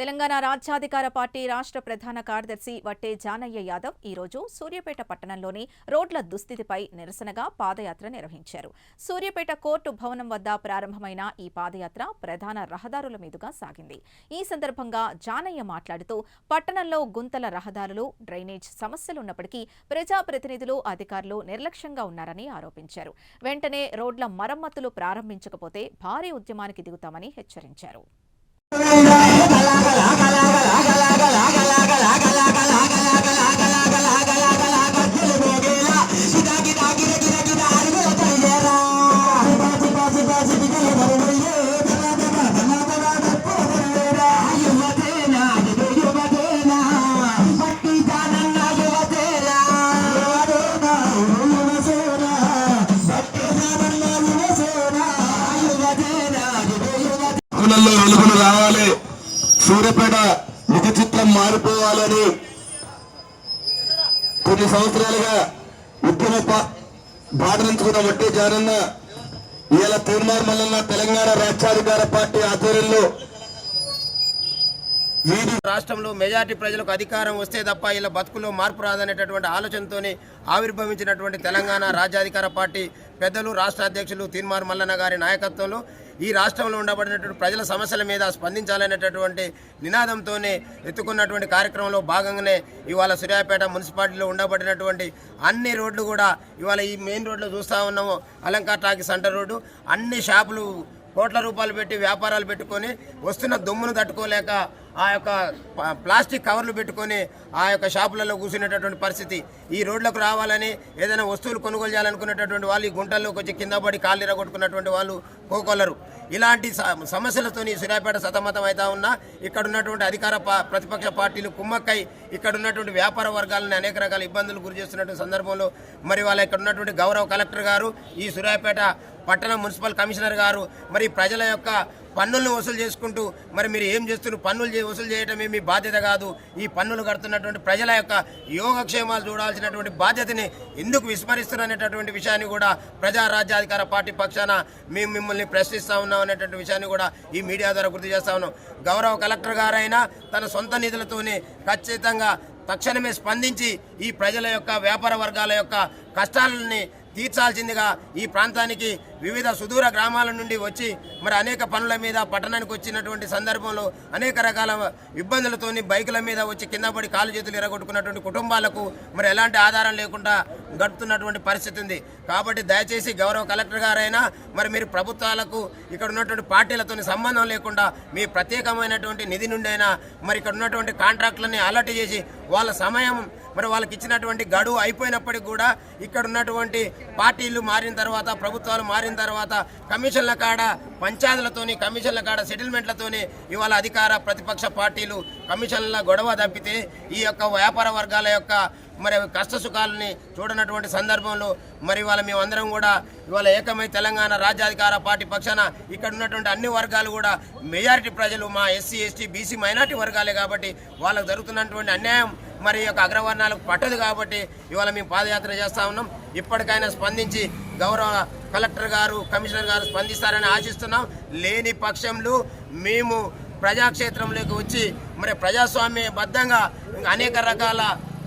తెలంగాణ రాజ్యాధికార పార్టీ రాష్ట్ర ప్రధాన కార్యదర్శి వట్టే జానయ్య యాదవ్ ఈ రోజు సూర్యాపేట పట్టణంలోని రోడ్ల దుస్థితిపై నిరసనగా పాదయాత్ర నిర్వహించారు. సూర్యాపేట కోర్టు భవనం వద్ద ప్రారంభమైన ఈ పాదయాత్ర ప్రధాన రహదారుల మీదుగా సాగింది. ఈ సందర్భంగా జానయ్య మాట్లాడుతూ పట్టణంలో గుంతల రహదారులు డ్రైనేజ్ సమస్యలున్నప్పటికీ ప్రజాప్రతినిధులు అధికారులు నిర్లక్ష్యంగా ఉన్నారని ఆరోపించారు. వెంటనే రోడ్ల మరమ్మతులు ప్రారంభించకపోతే భారీ ఉద్యమానికి దిగుతామని హెచ్చరించారు. హక్కులలో వెలుగులు రావాలి. సూర్యపేట నిజ చిత్రం మారిపోవాలని కొన్ని సంవత్సరాలుగా ఉద్యమ పా- వడ్డీ జానన్న ఇవాళ తీర్మార్ మల్లన్న తెలంగాణ రాష్ట్రాధికార పార్టీ ఆధ్వర్యంలో రాష్ట్రంలో మెజార్టీ ప్రజలకు అధికారం వస్తే తప్ప ఇలా బతుకులో మార్పు రాదనేటటువంటి ఆలోచనతోనే ఆవిర్భవించినటువంటి తెలంగాణ రాజ్యాధికార పార్టీ పెద్దలు రాష్ట్ర అధ్యక్షులు తీన్మార్ మల్లన్న గారి నాయకత్వంలో ఈ రాష్ట్రంలో ఉండబడినటువంటి ప్రజల సమస్యల మీద స్పందించాలనేటటువంటి నినాదంతోనే ఎత్తుకున్నటువంటి కార్యక్రమంలో భాగంగానే ఇవాళ సూర్యాపేట మున్సిపాలిటీలో ఉండబడినటువంటి అన్ని రోడ్లు కూడా ఇవాళ ఈ మెయిన్ రోడ్లు చూస్తూ ఉన్నాము. Alankar talkie centre road. అన్ని షాపులు కోట్ల రూపాయలు పెట్టి వ్యాపారాలు పెట్టుకొని వస్తున్న దుమ్మును తట్టుకోలేక ఆ యొక్క ప్లాస్టిక్ కవర్లు పెట్టుకొని ఆ యొక్క షాపులలో కూర్చునేటటువంటి పరిస్థితి. ఈ రోడ్లకు రావాలని ఏదైనా వస్తువులు కొనుగోలు చేయాలనుకునేటటువంటి వాళ్ళు ఈ గుంటల్లోకి వచ్చి కింద పడి కాళ్ళు ఇరగొట్టుకున్నటువంటి వాళ్ళు కోకొల్లరు. ఇలాంటి స- సమస్యలతోని సూర్యాపేట సతమతం అవుతా ఉన్నా ఇక్కడ ఉన్నటువంటి అధికార ప్రతిపక్ష పార్టీలు కుమ్మక్కై ఇక్కడ ఉన్నటువంటి వ్యాపార వర్గాలను అనేక రకాల ఇబ్బందులు గురి చేస్తున్నటువంటి సందర్భంలో మరి వాళ్ళ ఇక్కడ ఉన్నటువంటి గౌరవ కలెక్టర్ గారు ఈ సూర్యాపేట పట్టణ మున్సిపల్ కమిషనర్ గారు మరి ప్రజల యొక్క పన్నులను వసూలు చేసుకుంటూ మరి మీరు ఏం చేస్తున్నారు? పన్నులు వసూలు చేయటమే మీ బాధ్యత కాదు. ఈ పన్నులు కడుతున్నటువంటి ప్రజల యొక్క యోగక్షేమాలు చూడాల్సినటువంటి బాధ్యతని ఎందుకు విస్మరిస్తున్నారనేటటువంటి విషయాన్ని కూడా ప్రజా రాజ్యాధికార పార్టీ పక్షాన మేము మిమ్మల్ని ప్రశ్నిస్తా ఉన్నాం అనేటువంటి విషయాన్ని కూడా ఈ మీడియా ద్వారా గుర్తు చేస్తా ఉన్నాం. గౌరవ కలెక్టర్ గారైనా తన సొంత నిధులతోనే ఖచ్చితంగా తక్షణమే స్పందించి ఈ ప్రజల యొక్క వ్యాపార వర్గాల యొక్క కష్టాలని తీర్చాల్సిందిగా ఈ ప్రాంతానికి వివిధ సుదూర గ్రామాల నుండి వచ్చి మరి అనేక పనుల మీద పట్టణానికి వచ్చినటువంటి సందర్భంలో అనేక రకాల ఇబ్బందులతోని బైకుల మీద వచ్చి కింద పడి కాలు చేతులు ఎరగొట్టుకున్నటువంటి కుటుంబాలకు మరి ఎలాంటి ఆధారం లేకుండా గడుపుతున్నటువంటి పరిస్థితి ఉంది. కాబట్టి దయచేసి గౌరవ కలెక్టర్ గారైనా మరి మీరు ప్రభుత్వాలకు ఇక్కడ ఉన్నటువంటి పార్టీలతో సంబంధం లేకుండా మీ ప్రత్యేకమైనటువంటి నిధి నుండి అయినా మరి ఇక్కడ ఉన్నటువంటి కాంట్రాక్టులని అలర్ట్ చేసి వాళ్ళ సమయం మరి వాళ్ళకి ఇచ్చినటువంటి గడువు అయిపోయినప్పటికీ కూడా ఇక్కడ ఉన్నటువంటి పార్టీలు మారిన తర్వాత ప్రభుత్వాలు మారిన తర్వాత కమిషన్ల కాడ పంచాయతీలతోని కమిషన్ల కాడ సెటిల్మెంట్లతోని ఇవాళ అధికార ప్రతిపక్ష పార్టీలు కమిషన్ల గొడవ తప్పితే ఈ యొక్క వ్యాపార వర్గాల యొక్క మరి కష్ట సుఖాలని చూడనటువంటి సందర్భంలో మరి ఇవాళ మేమందరం కూడా ఇవాళ ఏకమై తెలంగాణ రాజ్యాధికార పార్టీ పక్షాన ఇక్కడ ఉన్నటువంటి అన్ని వర్గాలు కూడా మెజారిటీ ప్రజలు మా ఎస్సీ ఎస్టీ బీసీ మైనార్టీ వర్గాలే కాబట్టి వాళ్ళకు జరుగుతున్నటువంటి అన్యాయం మరి యొక్క అగ్రవర్ణాలకు పట్టదు కాబట్టి ఇవాళ మేము పాదయాత్ర చేస్తా ఉన్నాం. ఇప్పటికైనా స్పందించి గౌరవ కలెక్టర్ గారు కమిషనర్ గారు స్పందిస్తారని ఆశిస్తున్నాం. లేని పక్షంలో మేము ప్రజాక్షేత్రంలోకి వచ్చి మరి ప్రజాస్వామ్య బద్ధంగా అనేక రకాల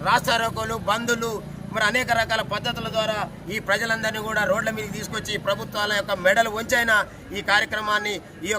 రాస్తారోకోలు బంధులు మరి అనేక రకాల పద్ధతుల ద్వారా ఈ ప్రజలందరినీ కూడా రోడ్ల మీదకి తీసుకొచ్చి ప్రభుత్వాల యొక్క మెడలు వంచైనా ఈ కార్యక్రమాన్ని ఈ యొక్క